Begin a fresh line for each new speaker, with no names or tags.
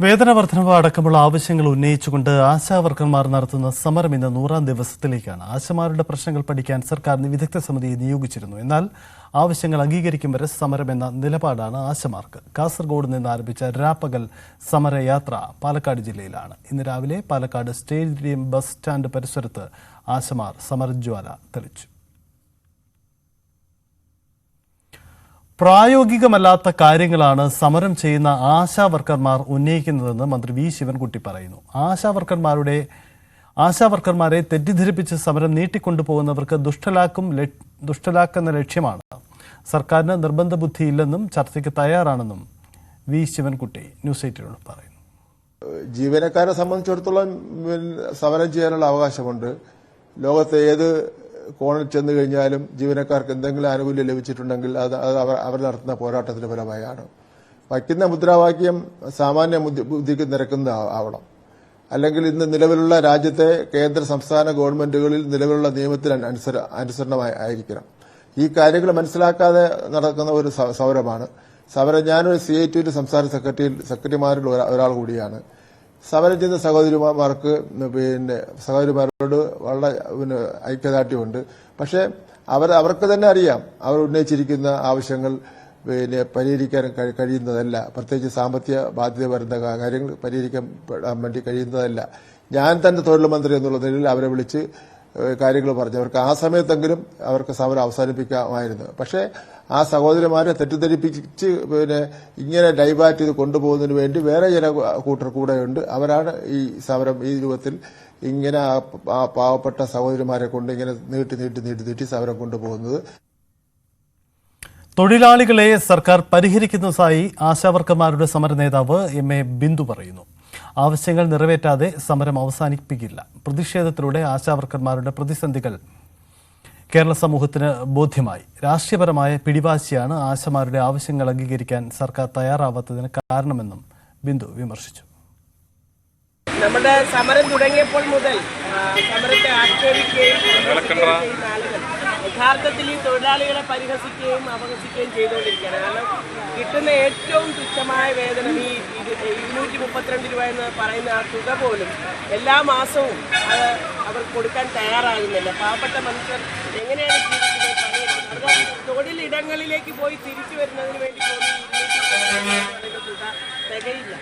വേതന വർധനവ് അടക്കമുള്ള ആവശ്യങ്ങൾ ഉന്നയിച്ചുകൊണ്ട് ആശാവർക്കർമാർ നടത്തുന്ന സമരം ഇന്ന് നൂറാം ദിവസത്തിലേക്കാണ്. ആശമാരുടെ പ്രശ്നങ്ങൾ പഠിക്കാൻ സർക്കാർ വിദഗ്ധ സമിതിയെ നിയോഗിച്ചിരുന്നു. എന്നാൽ ആവശ്യങ്ങൾ അംഗീകരിക്കും വരെ സമരം എന്ന നിലപാടാണ് ആശമാർക്ക്. കാസർഗോഡ് നിന്ന് ആരംഭിച്ച രാപ്പകൽ സമരയാത്ര പാലക്കാട് ജില്ലയിലാണ്. ഇന്ന് രാവിലെ പാലക്കാട് സ്റ്റേഡിയം ബസ് സ്റ്റാൻഡ് പരിസരത്ത് ആശമാർ സമരജ്വാല തെളിച്ചു. പ്രായോഗികമല്ലാത്ത കാര്യങ്ങളാണ് സമരം ചെയ്യുന്ന ആശാ വർക്കർമാർ ഉന്നയിക്കുന്നതെന്ന് മന്ത്രി വി ശിവൻകുട്ടി പറയുന്നു. ആശാ വർക്കർമാരുടെ ആശാ വർക്കർമാരെ തെറ്റിദ്ധരിപ്പിച്ച് സമരം നീട്ടിക്കൊണ്ടുപോകുന്നവർക്ക് ദുഷ്ടലാക്കും ദുഷ്ടലാക്കുന്ന ലക്ഷ്യമാണ്. സർക്കാരിന് നിർബന്ധ ബുദ്ധിയില്ലെന്നും ചർച്ചയ്ക്ക് തയ്യാറാണെന്നും വി ശിവൻകുട്ടി ന്യൂസ് എയ്റ്റിനോട് പറയുന്നു.
ജീവനക്കാരെ സംബന്ധിച്ചിടത്തോളം സമരം ചെയ്യാനുള്ള അവകാശമുണ്ട്. ലോകത്തെ ഏത് കോണിൽ ചെന്ന് കഴിഞ്ഞാലും ജീവനക്കാർക്ക് എന്തെങ്കിലും ആനുകൂല്യം ലഭിച്ചിട്ടുണ്ടെങ്കിൽ അത് അവർ നടത്തുന്ന പോരാട്ടത്തിന്റെ ഫലമായാണ്. വയ്ക്കുന്ന മുദ്രാവാക്യം സാമാന്യ ബുദ്ധിക്ക് നിരക്കുന്ന ആവണം അല്ലെങ്കിൽ ഇന്ന് നിലവിലുള്ള രാജ്യത്തെ കേന്ദ്ര സംസ്ഥാന ഗവൺമെന്റുകളിൽ നിലവിലുള്ള നിയമത്തിന് അനുസരണമായി ആയിരിക്കണം. ഈ കാര്യങ്ങൾ മനസ്സിലാക്കാതെ നടക്കുന്ന ഒരു സമരമാണ് സമരം ഞാനൊരു സി ഐ ടിയുടെ സംസ്ഥാന സെക്രട്ടറി സെക്രട്ടറിമാരിൽ ഒരാ- ഒരാൾ കൂടിയാണ്. സമരം ചെയ്യുന്ന സഹോദരിമാർക്ക് പിന്നെ സഹോദരിമാരോട് വളരെ പിന്നെ ഐക്യദാർഢ്യമുണ്ട്. പക്ഷേ അവർ അവർക്ക് തന്നെ അറിയാം അവർ ഉന്നയിച്ചിരിക്കുന്ന ആവശ്യങ്ങൾ പിന്നെ പരിഹരിക്കാൻ കഴി- കഴിയുന്നതല്ല. പ്രത്യേകിച്ച് സാമ്പത്തിക ബാധ്യത വരുന്ന കാര്യങ്ങൾ പരിഹരിക്കാൻ വേണ്ടി കഴിയുന്നതല്ല. ഞാൻ തന്നെ തൊഴിൽ മന്ത്രി എന്നുള്ള നിലയിൽ അവരെ വിളിച്ച് കാര്യങ്ങൾ പറഞ്ഞു. അവർക്ക് ആ സമയത്തെങ്കിലും അവർക്ക് സമരം അവസാനിപ്പിക്കാമായിരുന്നു. പക്ഷേ ആ സഹോദരിമാരെ തെറ്റിദ്ധരിപ്പിച്ച് പിന്നെ ഇങ്ങനെ ഡൈവേർട്ട് ചെയ്ത് കൊണ്ടുപോകുന്നതിന് വേണ്ടി വേറെ ചില കൂട്ടർ കൂടെയുണ്ട്. അവരാണ് ഈ സമരം ഈ രൂപത്തിൽ ഇങ്ങനെ ആ പാവപ്പെട്ട സഹോദരിമാരെ കൊണ്ട് ഇങ്ങനെ നീട്ടി നീട്ടി നീട്ടി നീട്ടി സമരം കൊണ്ടുപോകുന്നത്.
തൊഴിലാളികളെ സർക്കാർ പരിഹരിക്കുന്നതായി ആശാവർക്കർമാരുടെ സമര നേതാവ് എം എ ബിന്ദു പറയുന്നു. ആവശ്യങ്ങൾ നിറവേറ്റാതെ സമരം അവസാനിപ്പിക്കില്ല. പ്രതിഷേധത്തിലൂടെ ആശാവർക്കർമാരുടെ പ്രതിസന്ധികൾ കേരള സമൂഹത്തിന് ബോധ്യമായി. രാഷ്ട്രീയപരമായ പിടിവാശിയാണ് ആശമാരുടെ ആവശ്യങ്ങൾ അംഗീകരിക്കാൻ സർക്കാർ തയ്യാറാവാത്തതിന് കാരണമെന്നും ബിന്ദു വിമർശിച്ചു.
നമ്മുടെ സമരം തുടങ്ങിയപ്പോൾ മുതൽ സമരത്തെ ആക്ഷേപിക്കുകയും യഥാർത്ഥത്തിൽ ഈ തൊഴിലാളികളെ പരിഹസിക്കുകയും അപഹസിക്കുകയും ചെയ്തുകൊണ്ടിരിക്കുകയാണ്. കാരണം കിട്ടുന്ന ഏറ്റവും തുച്ഛമായ വേതനം ഈ ഇരുന്നൂറ്റി മുപ്പത്തിരണ്ട് രൂപ എന്ന് പറയുന്ന ആ തുക പോലും എല്ലാ മാസവും അത് അവർ കൊടുക്കാൻ തയ്യാറാകുന്നില്ല. പാവപ്പെട്ട മനുഷ്യർ എങ്ങനെയാണ് ജീവിക്കുന്നത്? അവർ തൊഴിലിടങ്ങളിലേക്ക് പോയി തിരിച്ചു വരുന്നതിന് വേണ്ടി തുക തികയില്ല.